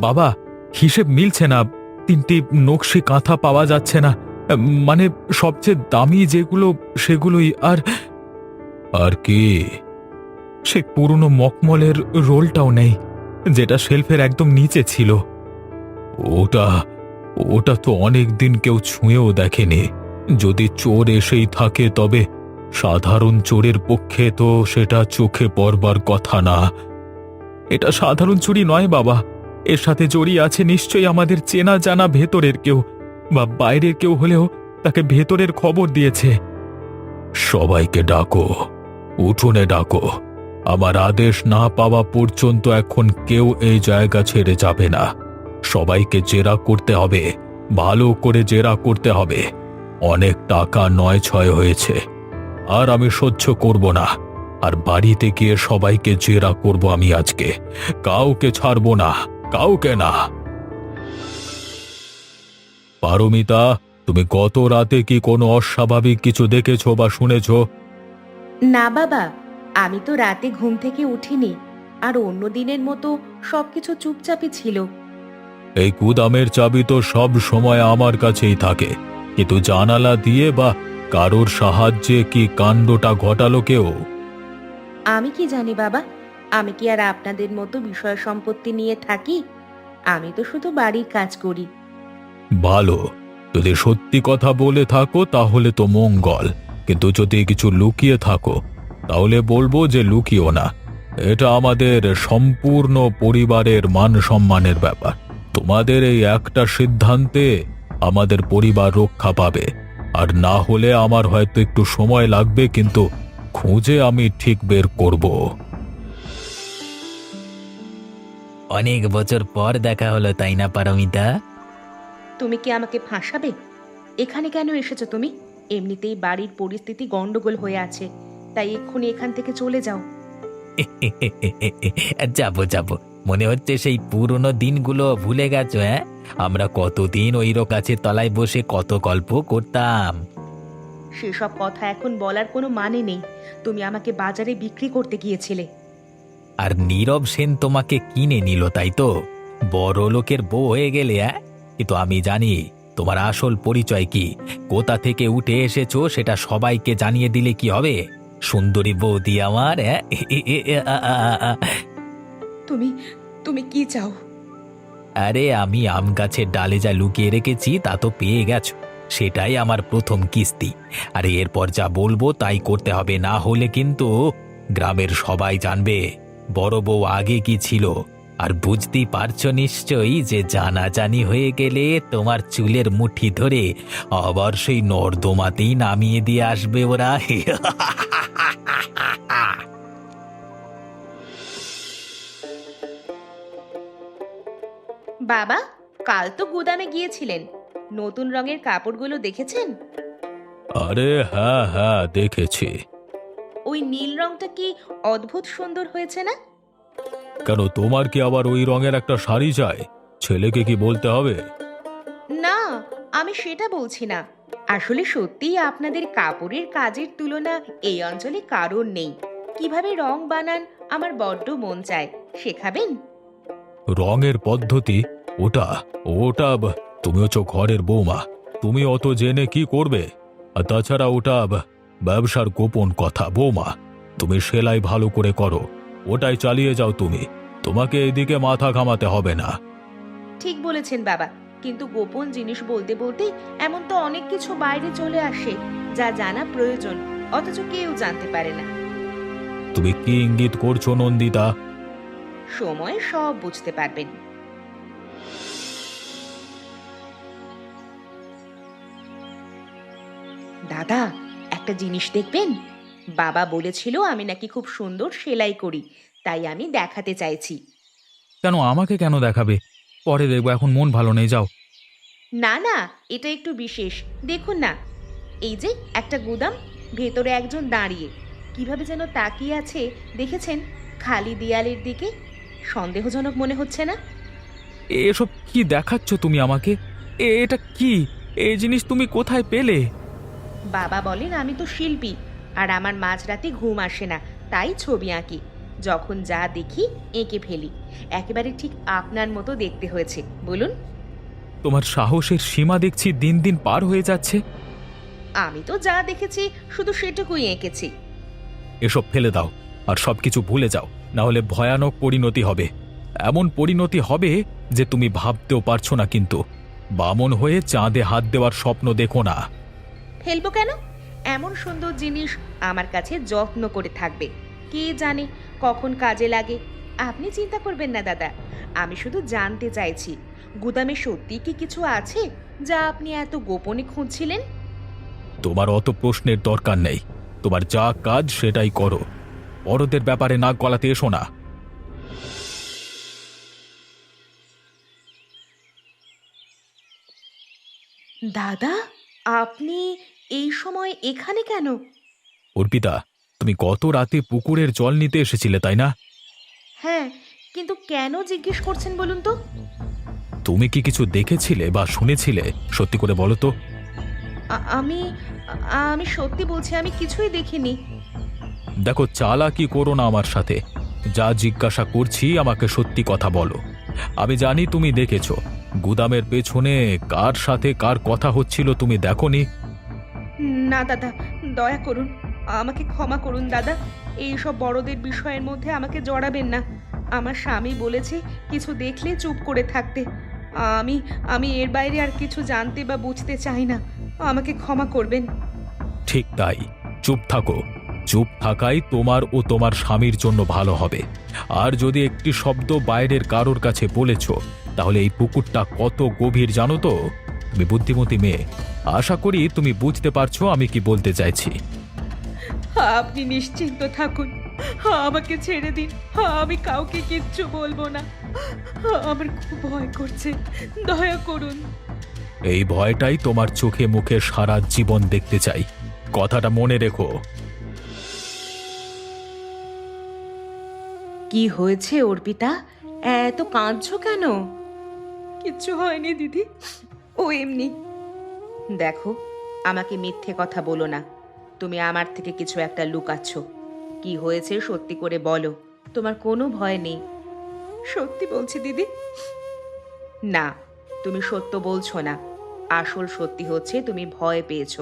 বাবা, হিসেব মিলছে না। তিনটি নকশি কাঁথা পাওয়া যাচ্ছে না। মানে সবচেয়ে দামি যেগুলো, সেগুলোই আর আর কি? সে পুরনো মকমলের রোলটাও নেই, যেটা শেলফের একদম নিচে ছিল। ওটা ওটা তো অনেক দিন কেউ ছুঁয়েও দেখেনি। যদি চোর এসেই থাকে, তবে সাধারণ চোরের পক্ষে তো সেটা চোখে পড়বার কথা না। এটা সাধারণ চুরি নয় বাবা। এর সাথে জড়িয়ে আছে নিশ্চয়ই আমাদের চেনা জানা ভেতরের কেউ বা বাইরের কেউ হলেও তাকে ভেতরের খবর দিয়েছে। সবাইকে ডাকো, উঠোনে ডাকো। আমার আদেশ না পাওয়া পর্যন্ত এখন কেউ এই জায়গা ছেড়ে যাবে না। সবাইকে জেরা করতে হবে, ভালো করে জেরা করতে হবে। অনেক টাকা নয় ছয় হয়েছে, আর আমি সহ্য করব না। আর বাড়িতে গিয়ে সবাইকে জেরা করব আমি আজকে। কাউকে ছাড়ব না। কাউকে না। পারমিতা তুমি গত রাতে কি কোনো অস্বাভাবিক কিছু দেখেছ বা শুনেছো? না বাবা আমি তো রাতে ঘুম থেকে উঠিনি আর অন্য দিনের মতো সবকিছু চুপচাপই ছিল। এই গুদামের চাবি তো সব সময় আমার কাছেই থাকে কিন্তু জানালা দিয়ে বা কারোর সাহায্যে কি কাণ্ডটা ঘটালো কেউ? আমি কি জানি বাবা আমি কি আর আপনাদের মতো বিষয় সম্পত্তি নিয়ে থাকি? আমি তো শুধু বাড়ির কাজ করি। ভালো। যদি সত্যি কথা বলে থাকো, তাহলে তো মঙ্গল। কিন্তু যদি কিছু লুকিয়ে থাকো, তাহলে বলব যে লুকিও না। এটা আমাদের সম্পূর্ণ পরিবারের মান সম্মানের ব্যাপার। তোমাদের এই একটা সিদ্ধান্তে আমাদের পরিবার রক্ষা পাবে। আর না হলে আমার হয়তো একটু সময় লাগবে, কিন্তু খুঁজে আমি ঠিক বের করব। অনেক বছর পর দেখা হলো তাই না পারমিতা? তুমি কি আমাকে ফাঁসাবে? এখানে কেন এসেছ তুমি? এমনিতেই বাড়ির পরিস্থিতি গন্ডগোল হয়ে আছে তাই এক্ষুনি এখান থেকে চলে যাও। যাব যাব। মনে হচ্ছে সেই পুরনো দিনগুলো ভুলে গেছো হ্যাঁ? আমরা কতদিন ওই গাছের তলায় বসে কত গল্প করতাম। সেসব কথা এখন বলার কোনো মানে নেই। তুমি আমাকে বাজারে বিক্রি করতে গিয়েছিলে। আর নীরব সেন তোমাকে কিনে নিল তাই তো? বড় লোকের বউ হয়ে গেলে হ্যাঁ কিন্তু আমি জানি তোমার আসল পরিচয় কি। কোথা থেকে উঠে এসেছ সেটা সবাইকে জানিয়ে দিলে কি হবে? সুন্দরী বৌদি আমার আ, আ, আ, আ। তুমি তুমি কি চাও? আরে আমি আম গাছের ডালে যা লুকিয়ে রেখেছি তা তো পেয়ে গেছো। সেটাই আমার প্রথম কিস্তি। আর এরপর যা বলব তাই করতে হবে না হলে কিন্তু গ্রামের সবাই জানবে। বড় বউ আগে কি ছিল? আর বুঝতেই পারছ নিশ্চয়ই যে জানাজানি হয়ে গেলে তোমার চুলের মুঠি ধরে আবার সেই নর্দমাতেই নামিয়ে দিয়ে আসবে ওরা। বাবা কাল তো গুদামে গিয়েছিলেন। নতুন রঙের কাপড়গুলো দেখেছেন? আরে হ্যাঁ হ্যাঁ দেখেছি। ওই নীল রংটা কি অদ্ভুত সুন্দর হয়েছে না? কেন তোমার কি আবার ওই রঙের একটা শাড়ি চাই? ছেলেকে কি বলতে হবে? না আমি সেটা বলছি না। আসলে সত্যিই আপনাদের কাপড়ের কাজের তুলনা এই অঞ্চলে কারোর নেই। কীভাবে রং বানান আমার বড্ড মন চায়। শেখাবেন? রঙের পদ্ধতি? ওটা ওটা ব- তুমি হচ্ছ ঘরের বৌমা। তুমি অত জেনে কি করবে? আর তাছাড়া ওটা ব- ব্যবসার গোপন কথা বৌমা। তুমি সেলাই ভালো করে করো। ওটাই চালিয়ে যাও তুমি। তোমাকে এদিকে মাথা ঘামাতে হবে না। ঠিক বলেছেন বাবা। কিন্তু গোপন জিনিস বলতে বলতে এমন তো অনেক কিছু বাইরে চলে আসে যা জানা প্রয়োজন অথচ কেউ জানতে পারে না। তুমি কি ইঙ্গিত করছ নন্দিতা? সময় সব বুঝতে পারবেন। দাদা একটা জিনিস দেখবেন? বাবা বলেছিল আমি নাকি খুব সুন্দর সেলাই করি তাই আমি দেখাতে চাইছি। কেন আমাকে কেন দেখাবে? পরে দেখব এখন মন ভালো নেই যাও। না না এটা একটু বিশেষ। দেখুন না এই যে একটা গুদাম ভেতরে একজন দাঁড়িয়ে। কীভাবে যেন তাকিয়ে আছে দেখেছেন? খালি দেয়ালের দিকে। সন্দেহজনক মনে হচ্ছে না? এসব কি দেখাচ্ছ তুমি আমাকে? এ- এটা কি? এই জিনিস তুমি কোথায় পেলে? বাবা বলেন আমি তো শিল্পী আর আমার মাঝরাতে ঘুম আসে না তাই ছবি আঁকি। যখন যা দেখি এঁকে ফেলি। একেবারে ঠিক আপনার মতো দেখতে হয়েছে। বলুন। তোমার সাহসের সীমা দেখছি দিন দিন পার হয়ে যাচ্ছে। আমি তো যা দেখেছি শুধু সেটুকুই এঁকেছি। এসব ফেলে দাও আর সবকিছু ভুলে যাও। না হলে ভয়ানক পরিণতি হবে। এমন পরিণতি হবে যে তুমি ভাবতেও পারছ না কিন্তু। বামন হয়ে চাঁদে হাত দেওয়ার স্বপ্ন দেখো না। ফেলব কেন? এমন সুন্দর জিনিস আমার কাছে যত্ন করে থাকবে। কে জানে কখন কাজে লাগে? আপনি চিন্তা করবেন না দাদা। আমি শুধু জানতে চাইছি গুদামে সত্যি কি কিছু আছে যা আপনি এত গোপনে খুঁজছিলেন? তোমার অত প্রশ্নের দরকার নেই। তোমার যা কাজ সেটাই করো। বড়দের ব্যাপারে নাক গলাতে এসো না। দাদা আপনি এই সময় এখানে কেন? অর্পিতা তুমি গত রাতে পুকুরের জল নিতে এসেছিলে তাই না? হ্যাঁ কিন্তু কেন জিজ্ঞেস করছেন বলুন তো? তুমি কি কিছু দেখেছিলে বা শুনেছিলে? সত্যি করে বলো তো। আ- আমি আমি সত্যি বলছি আমি কিছুই দেখিনি। দেখো চালা চালাকি করো না আমার সাথে। যা জিজ্ঞাসা করছি আমাকে সত্যি কথা বলো। আমি জানি তুমি দেখেছ। গুদামের পেছনে কার সাথে কার কথা হচ্ছিল তুমি দেখোনি। না, দাদা, দয়া করুন, আমাকে ক্ষমা করুন, দাদা। এই সব বড়দের বিষয়ের মধ্যে আমাকে জড়াবেন না। আমার স্বামী বলেছে কিছু দেখলে চুপ করে থাকতে। আমি আমি এর বাইরে আর কিছু জানতে বা বুঝতে চাই না। আমাকে ক্ষমা করবেন। ঠিক তাই। চুপ থাকো। চুপ থাকাই তোমার ও তোমার স্বামীর জন্য ভালো হবে। আর যদি একটি শব্দ বাইরের কারোর কাছে বলেছ, তাহলে এই পুকুরটা কত গভীর জানো তো? তুমি বুদ্ধিমতী মেয়ে। আশা করি তুমি বুঝতে পারছ আমি কি বলতে চাইছি। আপনি নিশ্চিন্ত থাকুন। আমাকে ছেড়ে দিন। আমি কাউকে কিচ্ছু বলব না। আমার খুব ভয় করছে। দয়া করুন। এই ভয়টাই তোমার চোখে মুখে সারা জীবন দেখতে চাই। কথাটা মনে রেখো। কি হয়েছে অর্পিতা? এত কাঁদছো কেন? কিচ্ছু হয়নি দিদি। ও এমনি। দেখো, আমাকে মিথ্যে কথা বলো না। তুমি আমার থেকে কিছু একটা লুকাচ্ছ। কি হয়েছে সত্যি করে বলো। তোমার কোনো ভয় নেই। সত্যি বলছি, দিদি? না, তুমি সত্য বলছো না। আসল সত্যি হচ্ছে তুমি ভয় পেয়েছ।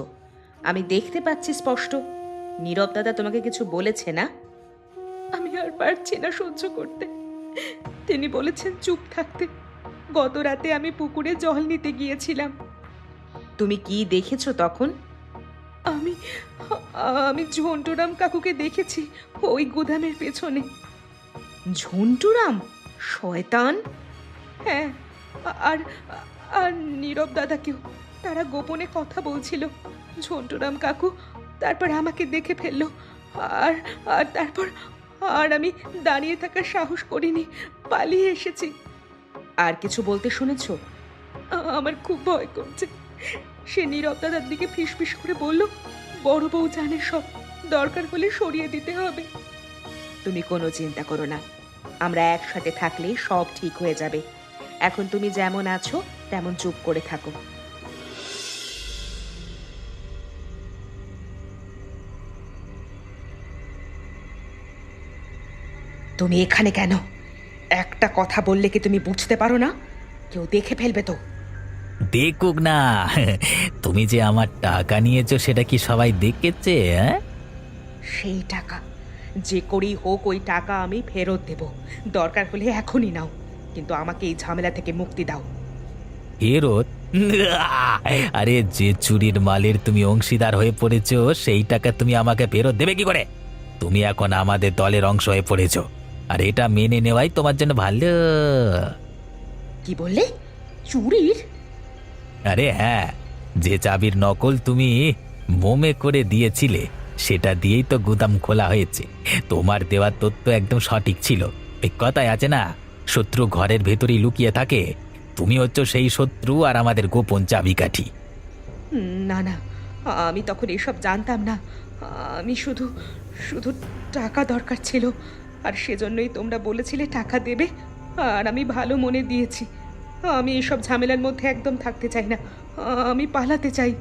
আমি দেখতে পাচ্ছি স্পষ্ট। নীরব দাদা তোমাকে কিছু বলেছে না? আমি আর পারছি না সহ্য করতে। তিনি বলেছেন চুপ থাকতে। গত রাতে আমি পুকুরে জল নিতে গিয়েছিলাম। তুমি কি দেখেছ তখন? আমি আমি ঝন্টুরাম কাকুকে দেখেছি ওই গুদামের পেছনে। ঝন্টুরাম? শয়তান? হ্যাঁ আর আর নীরব দাদাকেও তারা গোপনে কথা বলছিল। ঝন্টুরাম কাকু তারপর আমাকে দেখে ফেলল আর আর তারপর আর আমি দাঁড়িয়ে থাকার সাহস করিনি পালিয়ে এসেছি। আর কিছু বলতে শুনেছ? আমার খুব ভয় করছে। সে নীরব দাদার দিকে ফিসফিস করে বলল বড় বউ জানে সব দরকার হলে সরিয়ে দিতে হবে। তুমি কোনো চিন্তা করো না। আমরা একসাথে থাকলে সব ঠিক হয়ে যাবে। এখন তুমি যেমন আছো তেমন চুপ করে থাকো। তুমি এখানে কেন? একটা কথা বললে কি তুমি বুঝতে পারো না? কেউ দেখে ফেলবে তো। দেখুক না। তুমি যে আমার টাকা নিয়েছো সেটা কি সবাই দেখেছে হ্যাঁ? সেই টাকা। যে করেই হোক ওই টাকা আমি ফেরত দেব। দরকার হলে এখনই নাও। কিন্তু আমাকে এই ঝামেলা থেকে মুক্তি দাও। ফেরত? আরে যে চুরির মালের তুমি অংশীদার হয়ে পড়েছো সেই টাকা তুমি আমাকে ফেরত দেবে কি করে? তুমি এখন আমাদের দলের অংশ হয়ে পড়েছো। আর এটা মেনে নেওয়াই তোমার জন্য ভালো। কি বললে? চুরির? আরে হ্যাঁ যে চাবির নকল তুমি মোমে করে দিয়েছিলে সেটা দিয়েই তো গুদাম খোলা হয়েছে। তোমার দেওয়ার তথ্য একদম সঠিক ছিল। এই কথায় আছে না শত্রু ঘরের ভেতরেই লুকিয়ে থাকে। তুমি হচ্ছ সেই শত্রু আর আমাদের গোপন চাবিকাঠি। না না আমি তখন এসব জানতাম না। আমি শুধু শুধু টাকা দরকার ছিল। আর সেজন্যই তোমরা বলেছিলে টাকা দেবে, আর আমি ভালো মনে দিয়েছি আমি এসব ঝামেলার মধ্যে একদম থাকতে চাই না, আমি পালাতে চাই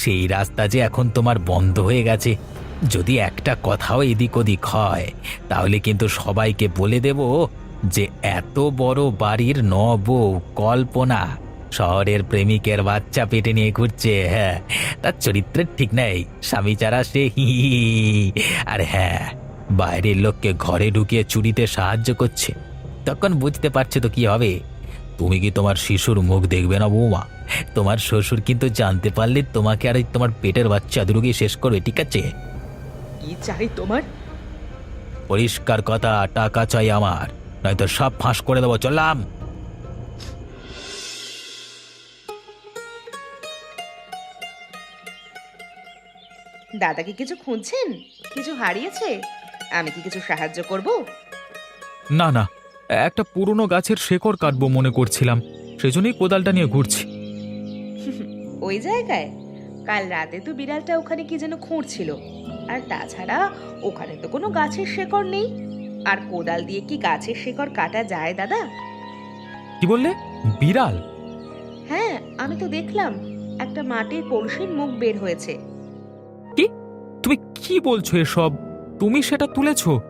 সেই রাস্তা যে এখন তোমার বন্ধ হয়ে গেছে, যদি একটা কথাও এদিক ওদিক হয়, তাহলে কিন্তু সবাইকে বলে দেব যে এত বড় বাড়ির ন বউ কল্পনা, শহরের প্রেমিকের বাচ্চা পেটে নিয়ে ঘুরছে হ্যাঁ তার চরিত্রের ঠিক নেই, স্বামী চারা সে হি। আর হ্যাঁ বাইরের লোককে ঘরে ঢুকিয়ে চুরিতে সাহায্য করছে। তখন বুঝতে পারছে তো কি হবে? তুমি কি তোমার শিশুর মুখ দেখবে না বৌমা? তোমার শ্বশুর কিন্তু জানতে পারলে তোমাকে আর তোমার পেটের বাচ্চা দুটোকে শেষ করবে ঠিক আছে? কি চাই তোমার? পরিষ্কার কথা টাকা চাই আমার। নয়তো সব ফাঁস করে দেবো চললাম। দাদা কি কিছু খুঁজছেন? কিছু হারিয়েছে? আমি কি কিছু সাহায্য করব? না না। একটা পুরনো গাছের শেকড় কাটবো মনে করছিলাম। সেজন্যই কোদালটা নিয়ে ঘুরছি। ওই জায়গায়? কাল রাতে তো বিড়ালটা ওখানে কি যেন খুঁড়ছিল। আর তাছাড়া ওখানে তো কোনো গাছের শেকড় নেই। আর কোদাল দিয়ে কি গাছের শেকড় কাটা যায় দাদা? কি বললে? বিড়াল? হ্যাঁ আমি তো দেখলাম। একটা মাটির কলসির মুখ বের হয়েছে। কি? তুমি কি বলছো এসব? তুমি সেটা তুলেছো?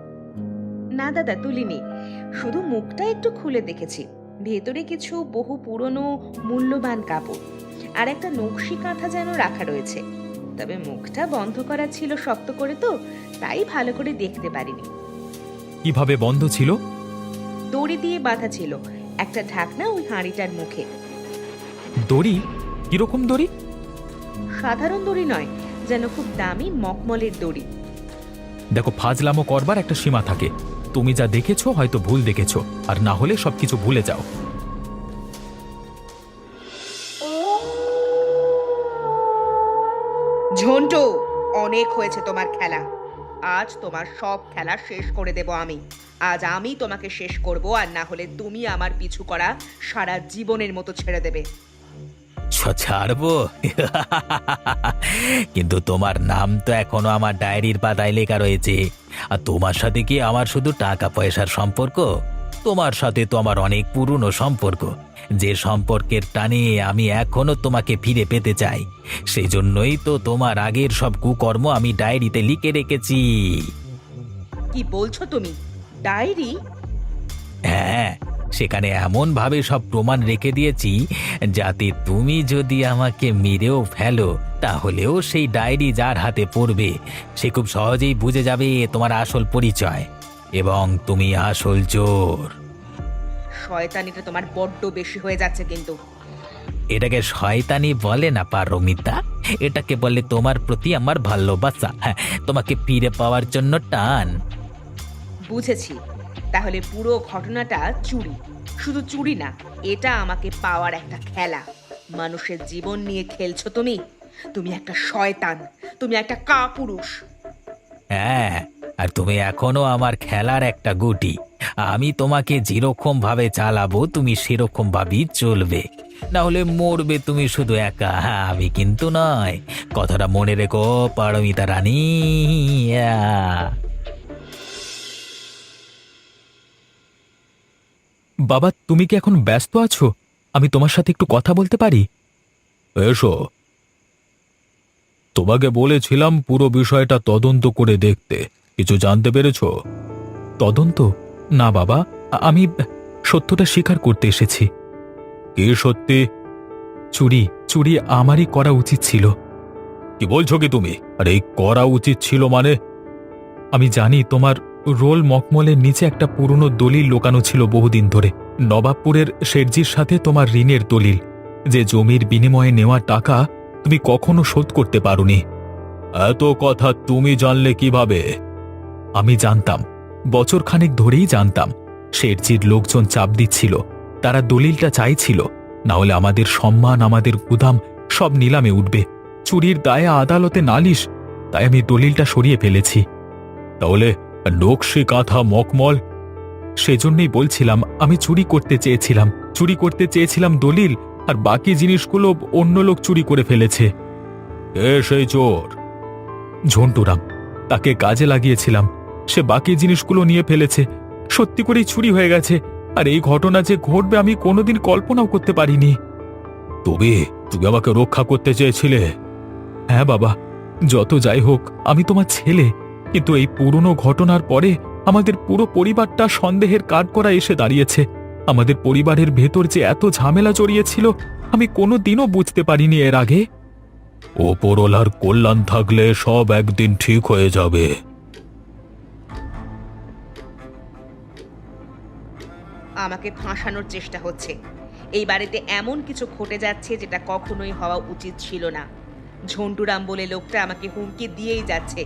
না দাদা তুলিনি। শুধু মুখটা একটু খুলে দেখেছি। ভেতরে কিছু বহু পুরনো মূল্যবান কাপড় আর একটা নকশি কাঁথা যেন রাখা রয়েছে। তবে মুখটা বন্ধ করা ছিল শক্ত করে তো তাই ভালো করে দেখতে পারিনি। কীভাবে বন্ধ ছিল? দড়ি দিয়ে বাঁধা ছিল। একটা ঢাকনা ওই হাঁড়িটার মুখে। দড়ি? কীরকম দড়ি? সাধারণ দড়ি নয় যেন খুব দামি মকমলের দড়ি। দেখো, ফাজলামো করবার একটা সীমা থাকে। তুমি যা দেখেছ হয়তো ভুল দেখেছ, আর না হলে সবকিছু ভুলে যাও। ঝন্টু, অনেক হয়েছে তোমার খেলা। আজ তোমার সব খেলা শেষ করে দেব আমি। আজ আমি তোমাকে শেষ করব, আর না হলে তুমি আমার পিছু করা সারা জীবনের মতো ছেড়ে দেবে। ছ- ছাড়বো? কিন্তু তোমার নাম তো এখনও আমার ডায়েরির পাতায় লেখা রয়েছে। আর তোমার সাথে কি আমার শুধু টাকা পয়সার সম্পর্ক? তোমার সাথে তো আমার অনেক পুরনো সম্পর্ক। যে সম্পর্কের টানে আমি এখনও তোমাকে ফিরে পেতে চাই। সেই জন্যই তো তোমার আগের সব কুকর্ম আমি ডায়েরিতে লিখে রেখেছি। কি বলছো তুমি? ডায়েরি? হ্যাঁ সেখানে এমনভাবে সব প্রমাণ রেখে দিয়েছি যাতে তুমি যদি আমাকে মেরেও ফেলো তাহলেও সেই ডায়েরি যার হাতে পড়বে সে খুব সহজেই বুঝে যাবে তোমার আসল পরিচয় এবং তুমি আসল চোর। শয়তানিটা তোমার বড্ড বেশি হয়ে যাচ্ছে কিন্তু। এটাকে শয়তানি বলে না পারমিতা এটাকে বলে তোমার প্রতি আমার ভালোবাসা হ্যাঁ তোমাকে ফিরে পাওয়ার জন্য টান। বুঝেছি। তাহলে পুরো ঘটনাটা চুরি। শুধু চুরি না এটা আমাকে পাওয়ার একটা খেলা। মানুষের জীবন নিয়ে খেলছো তুমি? তুমি একটা শয়তান তুমি একটা কাপুরুষ। হ্যাঁ আর তুমি এখনও আমার খেলার একটা গুটি। আমি তোমাকে যেরকম ভাবে চালাবো তুমি সেরকম ভাবেই চলবে। না হলে মরবে তুমি শুধু একা। হ্যাঁ, আমি কিন্তু নয়। কথাটা মনে রেখো পারমিতা রানী। বাবা তুমি কি এখন ব্যস্ত আছো? আমি তোমার সাথে একটু কথা বলতে পারি? এসো। তোমাকে বলেছিলাম পুরো বিষয়টা তদন্ত করে দেখতে। কিছু জানতে পেরেছ? তদন্ত? না বাবা আমি সত্যটা স্বীকার করতে এসেছি। কি সত্যি? চুরি চুরি আমারই করা উচিত ছিল। কি বলছো কি তুমি? আর এই করা উচিত ছিল মানে? আমি জানি তোমার রোল মকমলের নিচে একটা পুরনো দলিল লোকানো ছিল বহুদিন ধরে। নবাবপুরের শেরজির সাথে তোমার ঋণের দলিল। যে জমির বিনিময়ে নেওয়া টাকা তুমি কখনো শোধ করতে পারোনি। এত কথা তুমি জানলে কীভাবে? আমি জানতাম। বছর খানেক ধরেই জানতাম। শেরজির লোকজন চাপ দিচ্ছিল। তারা দলিলটা চাইছিল। না হলে আমাদের সম্মান, আমাদের গুদাম সব নিলামে উঠবে। চুরির দায়ে আদালতে নালিশ। তাই আমি দলিলটা সরিয়ে ফেলেছি। তাহলে নকশি কাঁথা মকমল। সেজন্যই বলছিলাম আমি চুরি করতে চেয়েছিলাম। চুরি করতে চেয়েছিলাম দলিল আর বাকি জিনিসগুলো অন্য লোক চুরি করে ফেলেছে। এ সেই চোর! ঝন্টুরাম তাকে কাজে লাগিয়েছিলাম। সে বাকি জিনিসগুলো নিয়ে ফেলেছে। সত্যি করেই চুরি হয়ে গেছে। আর এই ঘটনা যে ঘটবে আমি কোনোদিন কল্পনাও করতে পারিনি। তবে তুমি আমাকে রক্ষা করতে চেয়েছিলে। হ্যাঁ বাবা যত যাই হোক আমি তোমার ছেলে। কিন্তু এই পুরনো ঘটনার পরে আমাদের পুরো পরিবারটা সন্দেহের কাঠ করা এসে দাঁড়িয়েছে। আমাদের পরিবারের ভেতর যে এত ঝামেলা জড়িয়েছিল, আমি কোনো দিনও বুঝতে পারিনি এর আগে। ওপরওয়ালার কল্যাণ থাকলে সব একদিন ঠিক হয়ে যাবে। আমাকে ফাঁসানোর চেষ্টা হচ্ছে। এই বাড়িতে এমন কিছু ঘটে যাচ্ছে যেটা কখনোই হওয়া উচিত ছিল না। ঝন্টুরাম বলে লোকটা আমাকে হুমকি দিয়েই যাচ্ছে।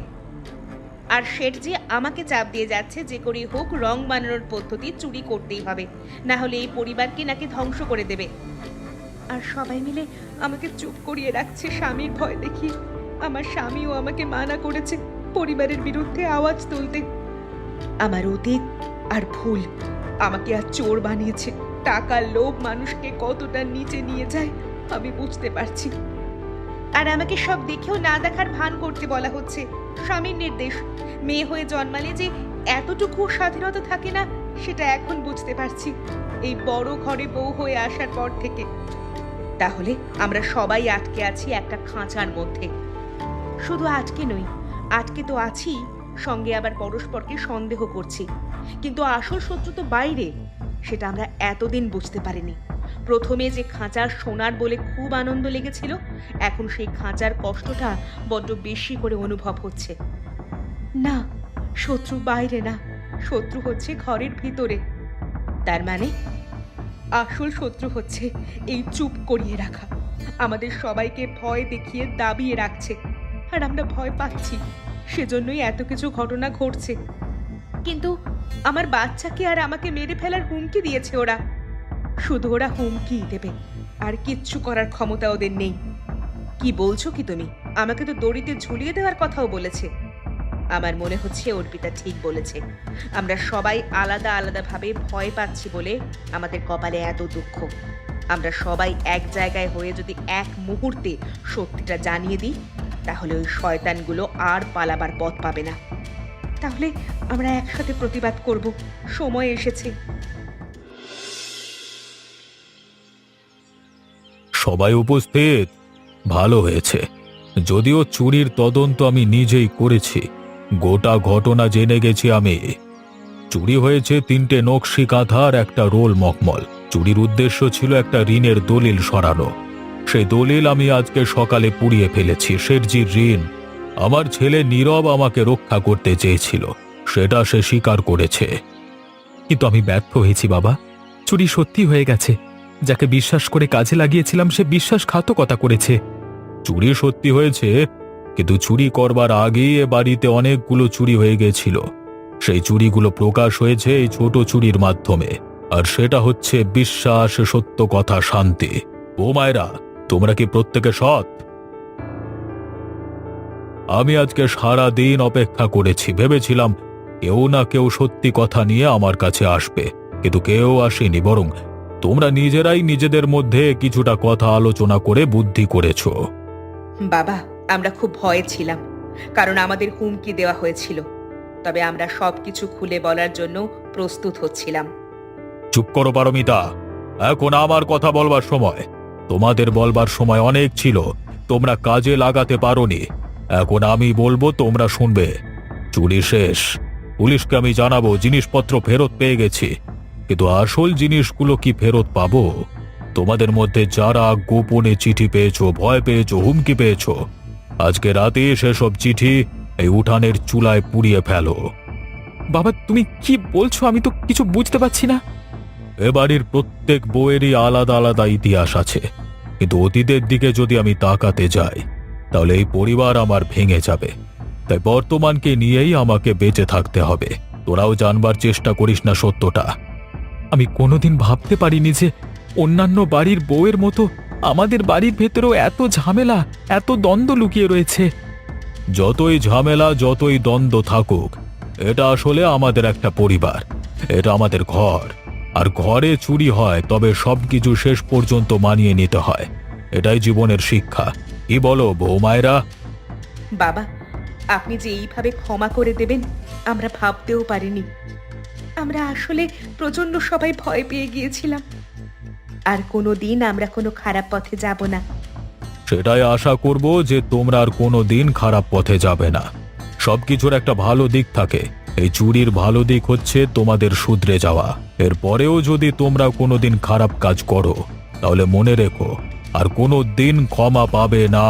আর শেঠজি আমাকে চাপ দিয়ে যাচ্ছে যে করেই হোক রং বানানোর পদ্ধতি চুরি করতেই হবে। না হলে এই পরিবারকে নাকি ধ্বংস করে দেবে। আর সবাই মিলে আমাকে চুপ করিয়ে রাখছে স্বামীর ভয় দেখি। আমার স্বামীও আমাকে মানা করেছে পরিবারের বিরুদ্ধে আওয়াজ তুলতে। আমার অতীত আর ভুল আমাকে আর চোর বানিয়েছে। টাকার লোভ মানুষকে কতটা নিচে নিয়ে যায় আমি বুঝতে পারছি। আর আমাকে সব দেখেও না দেখার ভান করতে বলা হচ্ছে। স্বামীর নির্দেশ। মেয়ে হয়ে জন্মালে যে এতটুকু স্বাধীনতা থাকে না, সেটা এখন বুঝতে পারছি। এই বড় ঘরে বউ হয়ে আসার পর থেকে। তাহলে আমরা সবাই আটকে আছি একটা খাঁচার মধ্যে। শুধু আটকে নই, আটকে তো আছি, সঙ্গে আবার পরস্পরকে সন্দেহ করছি। কিন্তু আসল শত্রু তো বাইরে, সেটা আমরা এতদিন বুঝতে পারিনি। প্রথমে যে খাঁচার সোনার বলে খুব আনন্দ লেগেছিল, এখন সেই খাঁচার কষ্টটা বড্ড বেশি করে অনুভব হচ্ছে। না, শত্রু বাইরে না, শত্রু হচ্ছে ঘরের ভিতরে। তার মানে আসল শত্রু হচ্ছে এই চুপ করিয়ে রাখা। আমাদের সবাইকে ভয় দেখিয়ে দাবিয়ে রাখছে, আর আমরা ভয় পাচ্ছি। সেজন্যই এত কিছু ঘটনা ঘটছে। কিন্তু আমার বাচ্চাকে আর আমাকে মেরে ফেলার হুমকি দিয়েছে ওরা। শুধু ওরা হুমকি দেবে। আর কিচ্ছু করার ক্ষমতা ওদের নেই। কি বলছো কি তুমি? আমাকে তো দড়িতে ঝুলিয়ে দেওয়ার কথাও বলেছে। আমার মনে হচ্ছে অর্পিতা ঠিক বলেছে। আমরা সবাই আলাদা আলাদাভাবে ভয় পাচ্ছি বলে আমাদের কপালে এত দুঃখ। আমরা সবাই এক জায়গায় হয়ে যদি এক মুহূর্তে সত্যিটা জানিয়ে দিই, তাহলে ওই শয়তানগুলো আর পালাবার পথ পাবে না। তাহলে আমরা একসাথে প্রতিবাদ করব। সময় এসেছে। সবাই উপস্থিত? ভালো হয়েছে। যদিও চুরির তদন্ত আমি নিজেই করেছি, গোটা ঘটনা জেনে গেছি আমি। চুরি হয়েছে তিনটে নকশি কাঁথার একটা রোল মকমল চুরির উদ্দেশ্য ছিল একটা ঋণের দলিল সরানো। সেই দলিল আমি আজকে সকালে পুড়িয়ে ফেলেছি শেরজির ঋণ। আমার ছেলে নীরব আমাকে রক্ষা করতে চেয়েছিল, সেটা সে স্বীকার করেছে। কিন্তু আমি ব্যর্থ হয়েছি বাবা। চুরি সত্যি হয়ে গেছে। যাকে বিশ্বাস করে কাজে লাগিয়েছিলাম, সে বিশ্বাসঘাতকতা করেছে। চুরি সত্যি হয়েছে, কিন্তু চুরি করবার আগে এ বাড়িতে অনেকগুলো চুরি হয়ে গেছিল। সেই চুরিগুলো প্রকাশ হয়েছে এই ছোট চুরির মাধ্যমে। আর সেটা হচ্ছে বিশ্বাস, সত্য, কথা, শান্তি। ও মায়েরা, তোমরা কি প্রত্যেকে সৎ? আমি আজকে সারা দিন অপেক্ষা করেছি, ভেবেছিলাম কেউ না কেউ সত্যি কথা নিয়ে আমার কাছে আসবে, কিন্তু কেউ আসেনি, বরং তোমরা নিজেরাই নিজেদের মধ্যে কিছুটা কথা আলোচনা করে বুদ্ধি করেছ। বাবা আমরা খুব ভয়ে ছিলাম কারণ আমাদের হুমকি দেওয়া হয়েছিল। তবে আমরা সবকিছু খুলে বলার জন্য প্রস্তুত হচ্ছিলাম। চুপ করো পারমিতা এখন আমার কথা বলবার সময়। তোমাদের বলবার সময় অনেক ছিল তোমরা কাজে লাগাতে পারোনি। এখন আমি বলব তোমরা শুনবে। চুরি শেষ। পুলিশকে আমি জানাব জিনিসপত্র ফেরত পেয়ে গেছি। কিন্তু আসল জিনিসগুলো কি ফেরত পাবো? তোমাদের মধ্যে যারা গোপনে চিঠি পেয়েছ ভয় পেয়েছ হুমকি পেয়েছ আজকে রাতে সেসব চিঠি এই উঠানের চুলায় পুড়িয়ে ফেলো। বাবা তুমি কি বলছো? আমি তো কিছু বুঝতে পারছি না। এ বাড়ির প্রত্যেক বইয়েরই আলাদা আলাদা ইতিহাস আছে। কিন্তু অতীতের দিকে যদি আমি তাকাতে যাই তাহলে এই পরিবার আমার ভেঙে যাবে। তাই বর্তমানকে নিয়েই আমাকে বেঁচে থাকতে হবে। তোরাও জানবার চেষ্টা করিস না সত্যটা। আমি কোনোদিন ভাবতে পারিনি যে অন্যান্য বাড়ির বউয়ের মতো আমাদের বাড়ির ভেতরেও এত ঝামেলা এত দ্বন্দ্ব লুকিয়ে রয়েছে। যতই ঝামেলা যতই দ্বন্দ্ব থাকুক এটা আসলে আমাদের একটা পরিবার এটা আমাদের ঘর। আর ঘরে চুরি হয় তবে সবকিছু শেষ পর্যন্ত মানিয়ে নিতে হয়। এটাই জীবনের শিক্ষা। কি বলো বৌমায়েরা? বাবা আপনি যে এইভাবে ক্ষমা করে দেবেন আমরা ভাবতেও পারিনি। আমরা আসলে প্রচণ্ড সবাই ভয় পেয়ে গিয়েছিলাম। আর কোনো দিন আমরা কোনো খারাপ পথে যাব না। সেটাই আশা করব যে তোমরা আর কোনো দিন খারাপ পথে যাবে না। সব কিছুর একটা ভালো দিক থাকে। এই চুরির ভালো দিক হচ্ছে তোমাদের শুধরে যাওয়া। এরপরেও যদি তোমরা কোনোদিন খারাপ কাজ করো, তাহলে মনে রেখো, আর কোনো দিন ক্ষমা পাবে না।